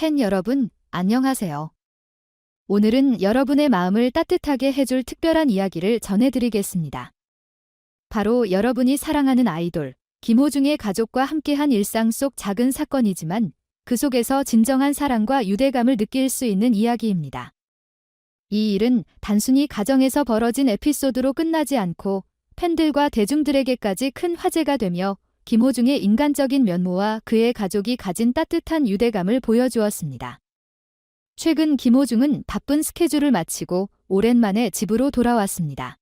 팬 여러분, 안녕하세요. 오늘은 여러분의 마음을 따뜻하게 해줄 특별한 이야기를 전해드리겠습니다. 바로 여러분이 사랑하는 아이돌, 김호중의 가족과 함께한 일상 속 작은 사건이지만 그 속에서 진정한 사랑과 유대감을 느낄 수 있는 이야기입니다. 이 일은 단순히 가정에서 벌어진 에피소드로 끝나지 않고 팬들과 대중들에게까지 큰 화제가 되며 김호중의 인간적인 면모와 그의 가족이 가진 따뜻한 유대감을 보여주었습니다. 최근 김호중은 바쁜 스케줄을 마치고 오랜만에 집으로 돌아왔습니다.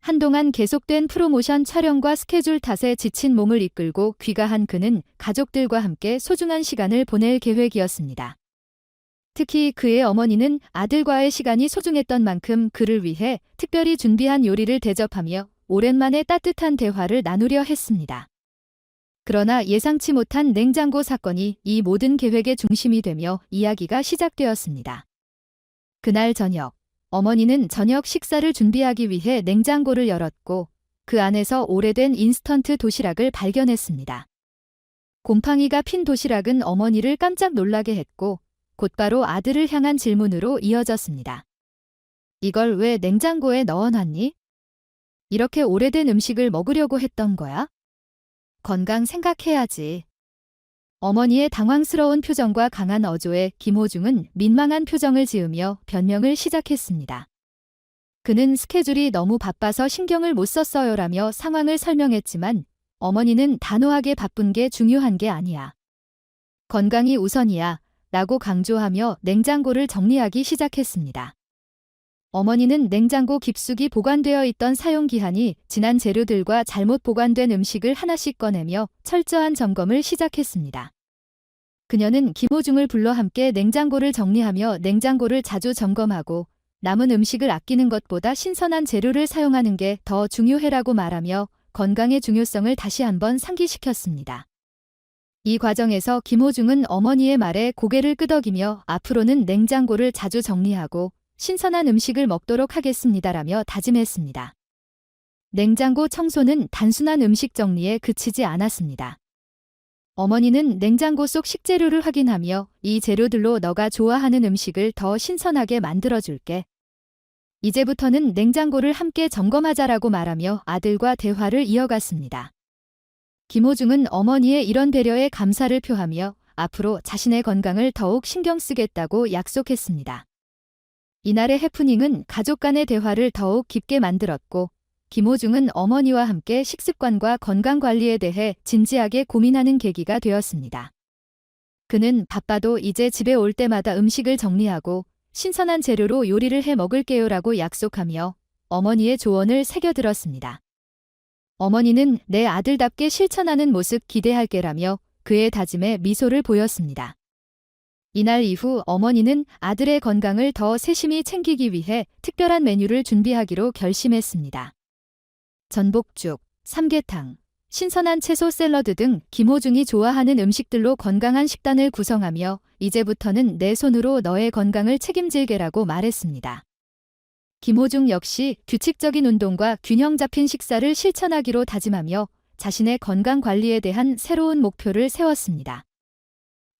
한동안 계속된 프로모션 촬영과 스케줄 탓에 지친 몸을 이끌고 귀가한 그는 가족들과 함께 소중한 시간을 보낼 계획이었습니다. 특히 그의 어머니는 아들과의 시간이 소중했던 만큼 그를 위해 특별히 준비한 요리를 대접하며 오랜만에 따뜻한 대화를 나누려 했습니다. 그러나 예상치 못한 냉장고 사건이 이 모든 계획의 중심이 되며 이야기가 시작되었습니다. 그날 저녁, 어머니는 저녁 식사를 준비하기 위해 냉장고를 열었고 그 안에서 오래된 인스턴트 도시락을 발견했습니다. 곰팡이가 핀 도시락은 어머니를 깜짝 놀라게 했고 곧바로 아들을 향한 질문으로 이어졌습니다. 이걸 왜 냉장고에 넣어놨니? 이렇게 오래된 음식을 먹으려고 했던 거야? 건강 생각해야지. 어머니의 당황스러운 표정과 강한 어조에 김호중은 민망한 표정을 지으며 변명을 시작했습니다. 그는 스케줄이 너무 바빠서 신경을 못 썼어요라며 상황을 설명했지만 어머니는 단호하게 바쁜 게 중요한 게 아니야. 건강이 우선이야 라고 강조하며 냉장고를 정리하기 시작했습니다. 어머니는 냉장고 깊숙이 보관되어 있던 사용기한이 지난 재료들과 잘못 보관된 음식을 하나씩 꺼내며 철저한 점검을 시작했습니다. 그녀는 김호중을 불러 함께 냉장고를 정리하며 냉장고를 자주 점검하고 남은 음식을 아끼는 것보다 신선한 재료를 사용하는 게 더 중요해라고 말하며 건강의 중요성을 다시 한번 상기시켰습니다. 이 과정에서 김호중은 어머니의 말에 고개를 끄덕이며 앞으로는 냉장고를 자주 정리하고 신선한 음식을 먹도록 하겠습니다라며 다짐했습니다. 냉장고 청소는 단순한 음식 정리에 그치지 않았습니다. 어머니는 냉장고 속 식재료를 확인하며 이 재료들로 너가 좋아하는 음식을 더 신선하게 만들어줄게. 이제부터는 냉장고를 함께 점검하자라고 말하며 아들과 대화를 이어갔습니다. 김호중은 어머니의 이런 배려에 감사를 표하며 앞으로 자신의 건강을 더욱 신경 쓰겠다고 약속했습니다. 이날의 해프닝은 가족 간의 대화를 더욱 깊게 만들었고 김호중은 어머니와 함께 식습관과 건강 관리에 대해 진지하게 고민하는 계기가 되었습니다. 그는 바빠도 이제 집에 올 때마다 음식을 정리하고 신선한 재료로 요리를 해 먹을게요라고 약속하며 어머니의 조언을 새겨들었습니다. 어머니는 내 아들답게 실천하는 모습 기대할게라며 그의 다짐에 미소를 보였습니다. 이날 이후 어머니는 아들의 건강을 더 세심히 챙기기 위해 특별한 메뉴를 준비하기로 결심했습니다. 전복죽, 삼계탕, 신선한 채소 샐러드 등 김호중이 좋아하는 음식들로 건강한 식단을 구성하며 이제부터는 내 손으로 너의 건강을 책임질게라고 말했습니다. 김호중 역시 규칙적인 운동과 균형 잡힌 식사를 실천하기로 다짐하며 자신의 건강 관리에 대한 새로운 목표를 세웠습니다.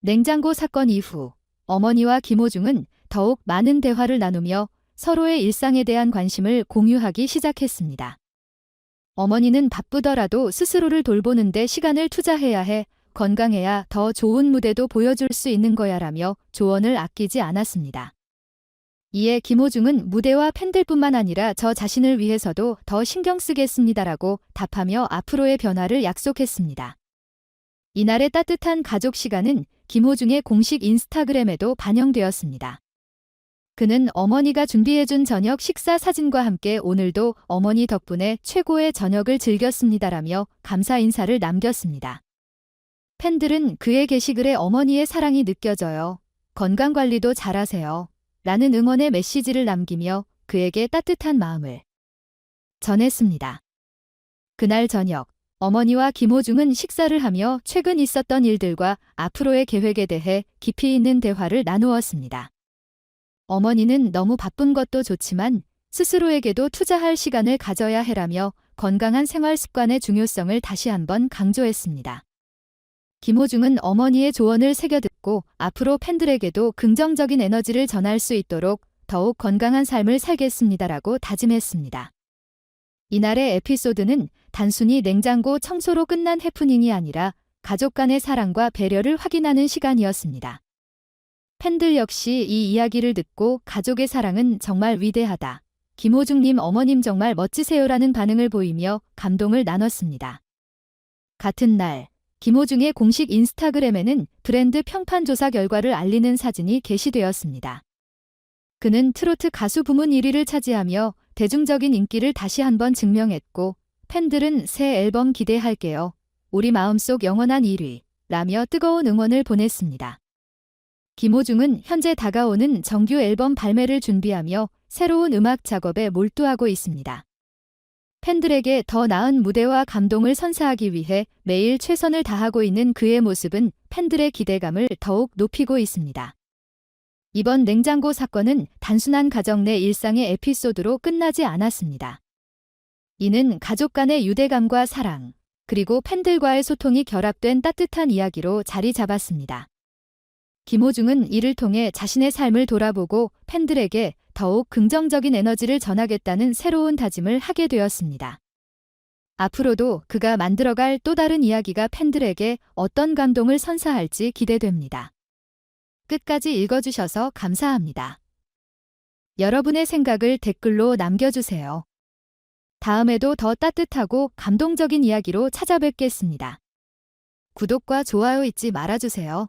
냉장고 사건 이후 어머니와 김호중은 더욱 많은 대화를 나누며 서로의 일상에 대한 관심을 공유하기 시작했습니다. 어머니는 바쁘더라도 스스로를 돌보는데 시간을 투자해야 해 건강해야 더 좋은 무대도 보여줄 수 있는 거야라며 조언을 아끼지 않았습니다. 이에 김호중은 무대와 팬들뿐만 아니라 저 자신을 위해서도 더 신경 쓰겠습니다라고 답하며 앞으로의 변화를 약속했습니다. 이날의 따뜻한 가족 시간은 김호중의 공식 인스타그램에도 반영되었습니다. 그는 어머니가 준비해준 저녁 식사 사진과 함께 오늘도 어머니 덕분에 최고의 저녁을 즐겼습니다라며 감사 인사를 남겼습니다. 팬들은 그의 게시글에 어머니의 사랑이 느껴져요. 건강 관리도 잘하세요. 라는 응원의 메시지를 남기며 그에게 따뜻한 마음을 전했습니다. 그날 저녁, 어머니와 김호중은 식사를 하며 최근 있었던 일들과 앞으로의 계획에 대해 깊이 있는 대화를 나누었습니다. 어머니는 너무 바쁜 것도 좋지만 스스로에게도 투자할 시간을 가져야 해라며 건강한 생활 습관의 중요성을 다시 한번 강조했습니다. 김호중은 어머니의 조언을 새겨듣고 앞으로 팬들에게도 긍정적인 에너지를 전할 수 있도록 더욱 건강한 삶을 살겠습니다라고 다짐했습니다. 이날의 에피소드는 단순히 냉장고 청소로 끝난 해프닝이 아니라 가족 간의 사랑과 배려를 확인하는 시간이었습니다. 팬들 역시 이 이야기를 듣고 가족의 사랑은 정말 위대하다. 김호중님 어머님 정말 멋지세요라는 반응을 보이며 감동을 나눴습니다. 같은 날, 김호중의 공식 인스타그램에는 브랜드 평판 조사 결과를 알리는 사진이 게시되었습니다. 그는 트로트 가수 부문 1위를 차지하며 대중적인 인기를 다시 한번 증명했고 팬들은 새 앨범 기대할게요. 우리 마음속 영원한 1위. 라며 뜨거운 응원을 보냈습니다. 김호중은 현재 다가오는 정규 앨범 발매를 준비하며 새로운 음악 작업에 몰두하고 있습니다. 팬들에게 더 나은 무대와 감동을 선사하기 위해 매일 최선을 다하고 있는 그의 모습은 팬들의 기대감을 더욱 높이고 있습니다. 이번 냉장고 사건은 단순한 가정 내 일상의 에피소드로 끝나지 않았습니다. 이는 가족 간의 유대감과 사랑, 그리고 팬들과의 소통이 결합된 따뜻한 이야기로 자리 잡았습니다. 김호중은 이를 통해 자신의 삶을 돌아보고 팬들에게 더욱 긍정적인 에너지를 전하겠다는 새로운 다짐을 하게 되었습니다. 앞으로도 그가 만들어갈 또 다른 이야기가 팬들에게 어떤 감동을 선사할지 기대됩니다. 끝까지 읽어주셔서 감사합니다. 여러분의 생각을 댓글로 남겨주세요. 다음에도 더 따뜻하고 감동적인 이야기로 찾아뵙겠습니다. 구독과 좋아요 잊지 말아주세요.